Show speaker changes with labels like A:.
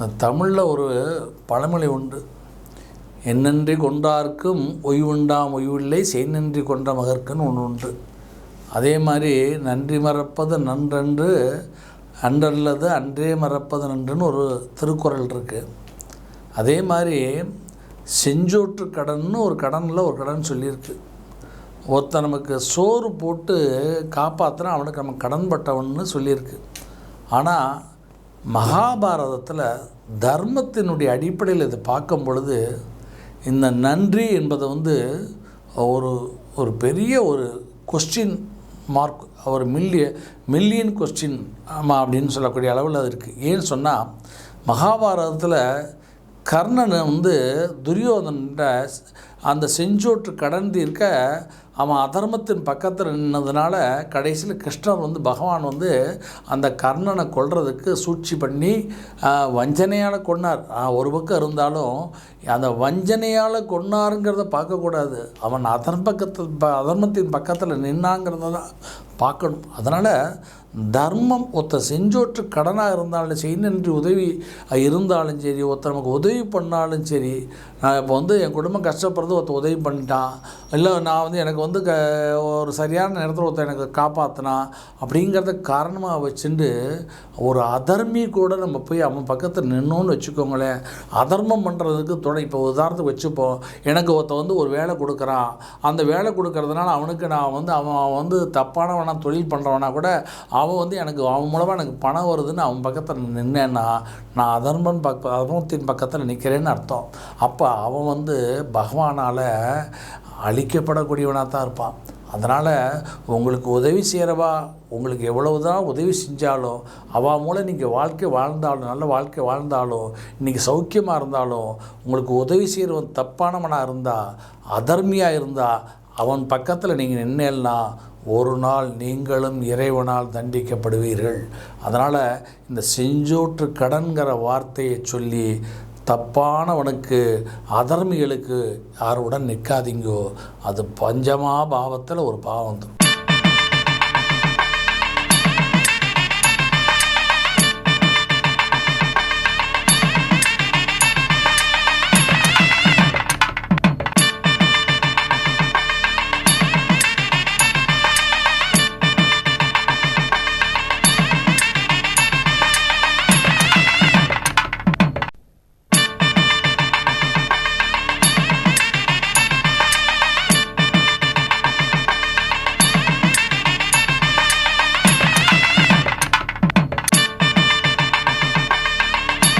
A: தமிழில் ஒரு பழமொழி உண்டு. என்னன்றி கொண்டார்க்கும் ஒய்வுண்டாம் ஒய்வில்லை செய்நன்றி கொண்ட மகர்க்குன்னு ஒன்று உண்டு. அதே மாதிரி நன்றி மறப்பது நன்றன்று அன்றல்லது அன்றே மறப்பது நன்றுன்னு ஒரு திருக்குறள் இருக்குது அதே மாதிரி செஞ்சோற்று கடன்னு ஒரு கடனில் ஒரு கடன் சொல்லியிருக்கு ஒருத்தன் நமக்கு சோறு போட்டு காப்பாற்றினா அவனுக்கு நம்ம கடன்பட்டவன்னு சொல்லியிருக்கு ஆனால் மகாபாரதத்தில் தர்மத்தினுடைய அடிப்படையில் இதை பார்க்கும் பொழுது இந்த நன்றி என்பதை வந்து ஒரு ஒரு பெரிய ஒரு கொஸ்டின் மார்க் ஒரு மில்லிய மில்லியன் கொஸ்டின் ஆமாம் அப்படின்னு சொல்லக்கூடிய அளவில் அது இருக்குது ஏன்னு சொன்னால் மகாபாரதத்தில் கர்ணனை வந்து துரியோதன்கிட்ட அந்த செஞ்சோற்று கடந்து இருக்க அவன் அதர்மத்தின் பக்கத்தில் நின்னதுனால கடைசியில் கிருஷ்ணர் வந்து பகவான் வந்து அந்த கர்ணனை கொள்றதுக்கு சூழ்ச்சி பண்ணி வஞ்சனையால் கொன்னார். ஒரு பக்கம் இருந்தாலும் அந்த வஞ்சனையால் கொன்னாருங்கிறத பார்க்கக்கூடாது அவன் அதன் பக்கத்தில் ப அதர்மத்தின் பக்கத்தில் நின்னாங்கிறத தான் பார்க்கணும். அதனால் தர்மம் ஒத்த செஞ்சோற்று கடனாக இருந்தாலும் செய்நின்றி உதவி இருந்தாலும் சரி ஒருத்தர் நமக்கு உதவி பண்ணாலும் சரி நான் இப்போ வந்து என் குடும்பம் கஷ்டப்படுறது ஒருத்த உதவி பண்ணிட்டான். இல்லை நான் வந்து எனக்கு வந்து க ஒரு சரியான நேரத்தில் ஒருத்த எனக்கு காப்பாற்றினான் அப்படிங்கிறத காரணமாக வச்சுட்டு ஒரு அதர்மி கூட நம்ம போய் அவன் பக்கத்தில் நின்னோன்னு வச்சுக்கோங்களேன். அதர்மம் பண்ணுறதுக்கு துணை இப்போ உதாரணத்துக்கு வச்சுப்போம் எனக்கு ஒருத்தன் வந்து ஒரு வேலை கொடுக்குறான். அந்த வேலை கொடுக்கறதுனால அவனுக்கு நான் வந்து அவன் அவன் வந்து தப்பானவனா தொழில் பண்ணுறவனா கூட அவன் வந்து எனக்கு அவன் மூலமாக எனக்கு பணம் வருதுன்னு அவன் பக்கத்தில் நின்னேன்னா நான் அதர்மன் பக்க அதர்மத்தின் பக்கத்தில் நிற்கிறேன்னு அர்த்தம். அப்போ அவன் வந்து பகவான் பகவானால் அழிக்கப்படக்கூடியவனாக தான் இருப்பான். அதனால் உங்களுக்கு உதவி செய்கிறவா உங்களுக்கு எவ்வளவு தான் உதவி செஞ்சாலும் அவள் மூலம் நீங்கள் வாழ்க்கை வாழ்ந்தாலும் நல்ல வாழ்க்கை வாழ்ந்தாலும் இன்றைக்கி சௌக்கியமாக இருந்தாலும் உங்களுக்கு உதவி செய்கிறவன் தப்பானவனாக இருந்தால் அதர்மியாக இருந்தால் அவன் பக்கத்தில் நீங்கள் நின்னேன்னா ஒரு நாள் நீங்களும் இறைவனால் தண்டிக்கப்படுவீர்கள். அதனால் இந்த செஞ்சோற்று கடன்கிற வார்த்தையை சொல்லி தப்பானவனுக்கு அதர்மிகளுக்கு யாருடன் நிற்காதீங்கோ அது பஞ்சமா பாவத்தில் ஒரு பாவம் தரும்